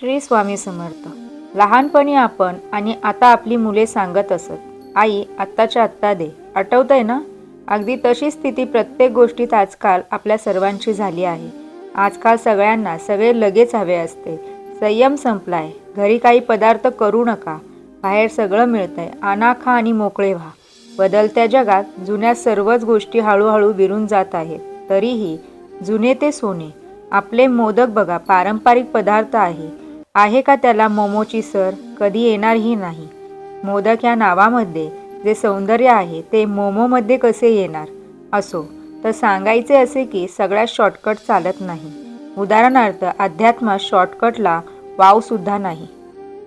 श्री स्वामी समर्थ. लहानपणी आपण आणि आता आपली मुले सांगत असत आई आत्ताच्या आत्ता दे. आठवतंय ना? अगदी तशी स्थिती प्रत्येक गोष्टीत आजकाल आपल्या सर्वांची झाली आहे. आजकाल सगळ्यांना सगळे लगेच हवे असते. संयम संपलाय. घरी काही पदार्थ करू नका. बाहेर सगळं मिळतंय. आणा खा आणि मोकळे व्हा. बदलत्या जगात जुन्या सर्वच गोष्टी हळूहळू विरून जात आहेत. तरीही जुने ते सोने. आपले मोदक बघा. पारंपरिक पदार्थ आहे. आहे का त्याला मोमोची सर? कधी येणारही नाही. मोदक या नावामध्ये जे सौंदर्य आहे ते मोमोमध्ये कसे येणार? असो तर सांगायचे असे की सगळ्यात शॉर्टकट चालत नाही. उदाहरणार्थ अध्यात्मात शॉर्टकटला वावसुद्धा नाही.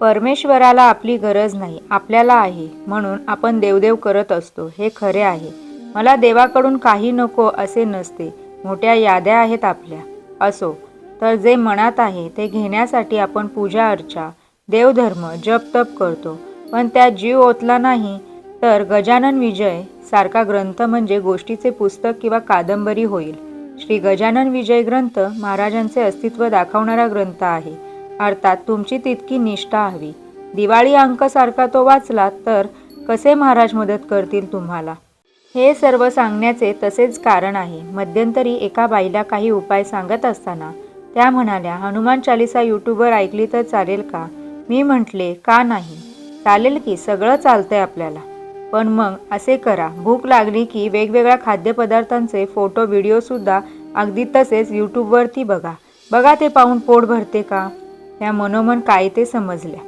परमेश्वराला आपली गरज नाही आपल्याला आहे म्हणून आपण देवदेव करत असतो हे खरे आहे. मला देवाकडून काही नको असे नसते मोठ्या याद्या आहेत आपल्या. असो तर जे मनात आहे ते घेण्यासाठी आपण पूजा अर्चा देवधर्म जप तप करतो. पण त्यात जीव ओतला नाही तर गजानन विजय सारखा ग्रंथ म्हणजे गोष्टीचे पुस्तक किंवा कादंबरी होईल. श्री गजानन विजय ग्रंथ महाराजांचे अस्तित्व दाखवणारा ग्रंथ आहे. अर्थात तुमची तितकी निष्ठा हवी. दिवाळी अंकसारखा तो वाचला तर कसे महाराज मदत करतील तुम्हाला? हे सर्व सांगण्याचे तसेच कारण आहे. मध्यंतरी एका बाईला काही उपाय सांगत असताना त्या म्हणाल्या हनुमान चालिसा यूट्यूबवर ऐकली तर चालेल का? मी म्हटले का नाही? चालेल की सगळं चालतंय आपल्याला. पण मग असे करा. भूक लागली की वेगवेगळ्या खाद्यपदार्थांचे फोटो व्हिडिओसुद्धा अगदी तसेच यूट्यूबवरती बघा. बघा ते पाहून पोट भरते का? त्या मनोमन काय ते समजल्या.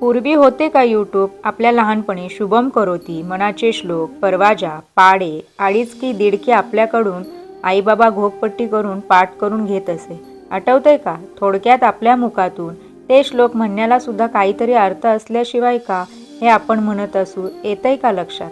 पूर्वी होते का यूट्यूब आपल्या लहानपणी शुभम करोती मनाचे श्लोक परवाजा पाडे अडीच की दीड की आपल्याकडून आईबाबा घोकपट्टी करून पाठ करून घेत असे. आठवतंय का? थोडक्यात आपल्या मुखातून. ते श्लोक म्हणण्याला सुद्धा काहीतरी अर्थ असल्याशिवाय का हे आपण म्हणत असू? येतंय का लक्षात?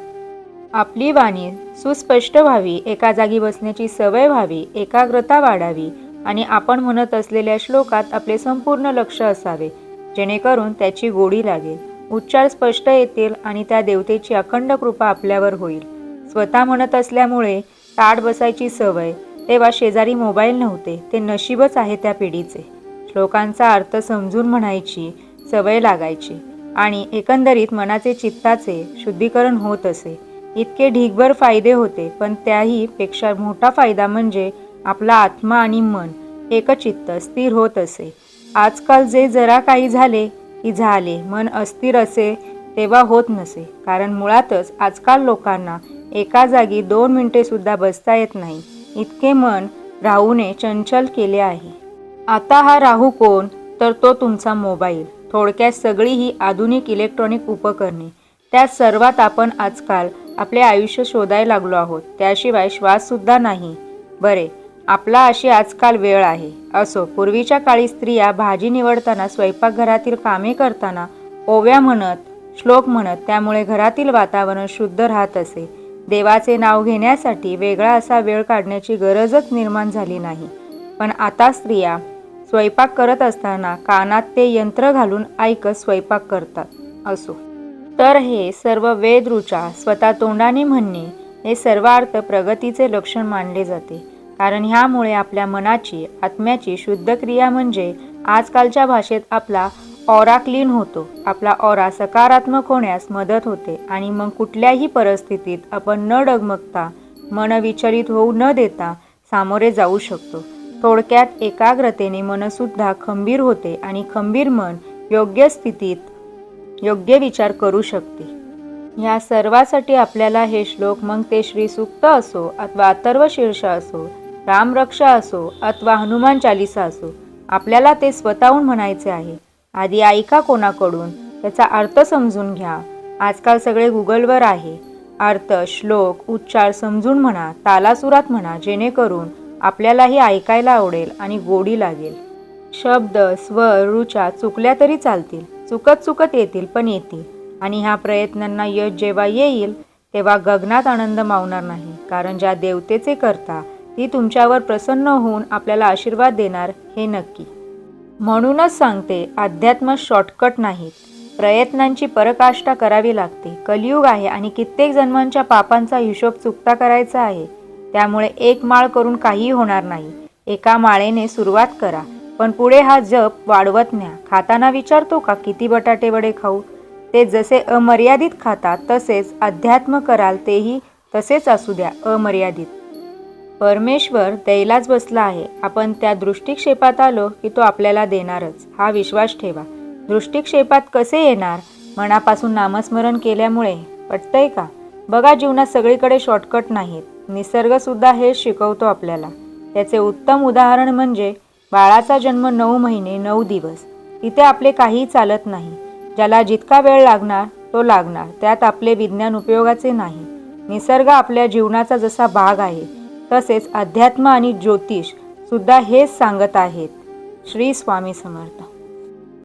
आपली वाणी सुस्पष्ट व्हावी एका जागी बसण्याची सवय व्हावी एकाग्रता वाढावी आणि आपण म्हणत असलेल्या श्लोकात आपले संपूर्ण लक्ष असावे जेणेकरून त्याची गोडी लागेल. उच्चार स्पष्ट येतील आणि त्या देवतेची अखंड कृपा आपल्यावर होईल. स्वतः म्हणत असल्यामुळे ताट बसायची सवय तेव्हा शेजारी मोबाईल नव्हते. ते नशीबच आहे त्या पिढीचे. श्लोकांचा अर्थ समजून म्हणायची सवय लागायची. आणि एकंदरीत मनाचे चित्ताचे शुद्धीकरण होत असे. इतके ढीगभर फायदे होते पण त्याही पेक्षा मोठा फायदा म्हणजे आपला आत्मा आणि मन एकचित्त स्थिर होत असे. आजकाल जे जरा काही झाले की झाले. मन अस्थिर असे तेव्हा होत नसे. कारण मुळातच आजकाल लोकांना एका जागी दोन मिनिटे सुद्धा बसता येत नाही. इतके मन राहूने चंचल केले आहे. आता हा राहू कोण? तर तो तुमचा मोबाईल. थोडक्यात सगळी ही आधुनिक इलेक्ट्रॉनिक उपकरणे. त्या सर्वात आपण आजकाल आपले आयुष्य शोधायला लागलो आहोत. त्याशिवाय श्वाससुद्धा नाही. बरे आपला अशी आजकाल वेळ आहे. असो पूर्वीच्या काळी स्त्रिया भाजी निवडताना स्वयंपाकघरातील कामे करताना ओव्या म्हणत श्लोक म्हणत त्यामुळे घरातील वातावरण शुद्ध राहत असे. देवाचे नाव घेण्यासाठी वेगळा असा वेळ काढण्याची गरजच निर्माण झाली नाही. पण आता स्त्रिया स्वयंपाक करत असताना कानात ते यंत्र घालून ऐकत स्वयंपाक करतात असो. तर हे सर्व वेदरुचा स्वतः तोंडाने म्हणणे हे सर्वार्थ प्रगतीचे लक्षण मानले जाते. कारण ह्यामुळे आपल्या मनाची आत्म्याची शुद्ध क्रिया म्हणजे आजकालच्या भाषेत आपला ऑरा क्लीन होतो. आपला ऑरा सकारात्मक होण्यास मदत होते आणि मग कुठल्याही परिस्थितीत आपण न डगमगता मन विचलित होऊ न देता सामोरे जाऊ शकतो. थोडक्यात एकाग्रतेने मनसुद्धा खंबीर होते आणि खंबीर मन योग्य स्थितीत योग्य विचार करू शकते. ह्या सर्वासाठी आपल्याला हे श्लोक मग ते श्री सुक्त असो अथवा अथर्व शीर्ष असो रामरक्षा असो अथवा हनुमान चालिसा असो आपल्याला ते स्वतःहून म्हणायचे आहे. आधी ऐका कोणाकडून त्याचा अर्थ समजून घ्या. आजकाल सगळे गुगलवर आहे. अर्थ श्लोक उच्चार समजून म्हणा तालासुरात म्हणा जेणेकरून आपल्यालाही ऐकायला आवडेल आणि गोडी लागेल. शब्द स्वर रुचा चुकल्या तरी चालतील. चुकत चुकत येतील पण येतील. आणि ह्या प्रयत्नांना यश जेव्हा येईल तेव्हा गगनात आनंद मावणार नाही. कारण ज्या देवतेचे करता ती तुमच्यावर प्रसन्न होऊन आपल्याला आशीर्वाद देणार हे नक्की. म्हणूनच सांगते अध्यात्म शॉर्टकट नाहीत. प्रयत्नांची परकाष्ठा करावी लागते. कलियुग आहे आणि कित्येक जन्मांच्या पापांचा हिशोब चुकता करायचा आहे. त्यामुळे एक माळ करून काहीही होणार नाही. एका माळेने सुरुवात करा. पण पुढे हा जप वाढवत न्या. खाताना विचारतो का किती बटाटे वडे खाऊ? ते जसे अमर्यादित खातात तसेच अध्यात्म कराल तेही तसेच असू द्या अमर्यादित. परमेश्वर द्यायलाच बसला आहे. आपण त्या दृष्टिक्षेपात आलो की तो आपल्याला देणारच. हा विश्वास ठेवा. दृष्टिक्षेपात कसे येणार? मनापासून नामस्मरण केल्यामुळे? पटतंय का? बघा जीवनात सगळीकडे शॉर्टकट नाहीत. निसर्गसुद्धा हेच शिकवतो आपल्याला. त्याचे उत्तम उदाहरण म्हणजे बाळाचा जन्म नऊ महिने नऊ दिवस. इथे आपले काहीही चालत नाही. ज्याला जितका वेळ लागणार तो लागणार. त्यात आपले विज्ञान उपयोगाचे नाही. निसर्ग आपल्या जीवनाचा जसा भाग आहे तसेच अध्यात्म आणि ज्योतिष सुद्धा हेच सांगत आहेत. श्री स्वामी समर्थ.